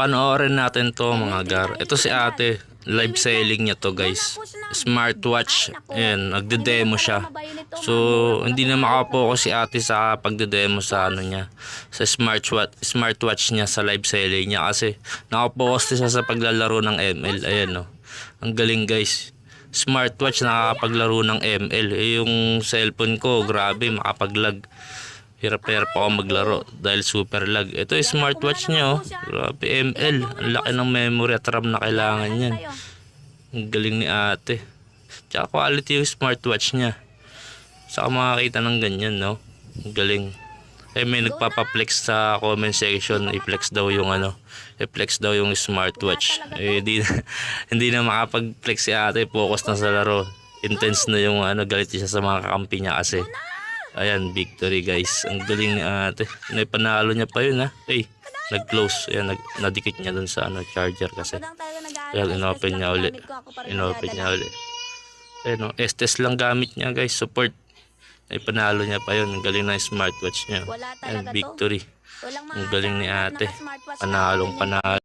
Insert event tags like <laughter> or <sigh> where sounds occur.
Panoorin natin to mga gar. Ito si ate. Live selling niya to guys. Smartwatch. Ayan, nagde-demo siya. So, hindi na makapokus si ate sa pagde-demo sa ano niya. Sa smartwatch, smartwatch niya sa live selling niya. Kasi nakapokus siya sa paglalaro ng ML. Ayan o. Ang galing guys. Smartwatch nakakapaglaro ng ML. Eh, yung cellphone ko, grabe, makapaglag. Hirap-hirap ako maglaro dahil super lag. Ito yung smartwatch niya oh. Grabe ML. Ang laki ng memory at RAM na kailangan niyan. Ang galing ni ate. Tsaka quality yung smartwatch niya. Saka makakita ng ganyan no. Ang galing. Eh may nagpapaplex sa comment section. I-flex daw yung ano. I-flex daw yung smartwatch. Eh di, <laughs> hindi na makapag-flex si ate. Focus na sa laro. Intense na yung ano. Galit siya sa mga kakampi niya kasi. Ayan, victory guys. Ang galing ni ate. May panalo niya pa yun ha. Hey, nag-close. Ayan, nag nadikit niya dun sa ano, charger kasi. Ayan, inopen niya uli. Inopen niya uli. Ayan, no, Estes lang gamit niya guys. Support. May panalo niya pa yun. Ang galing na smartwatch niya. Ayan, victory. Ang galing ni ate. Panalong ganyan. panalo.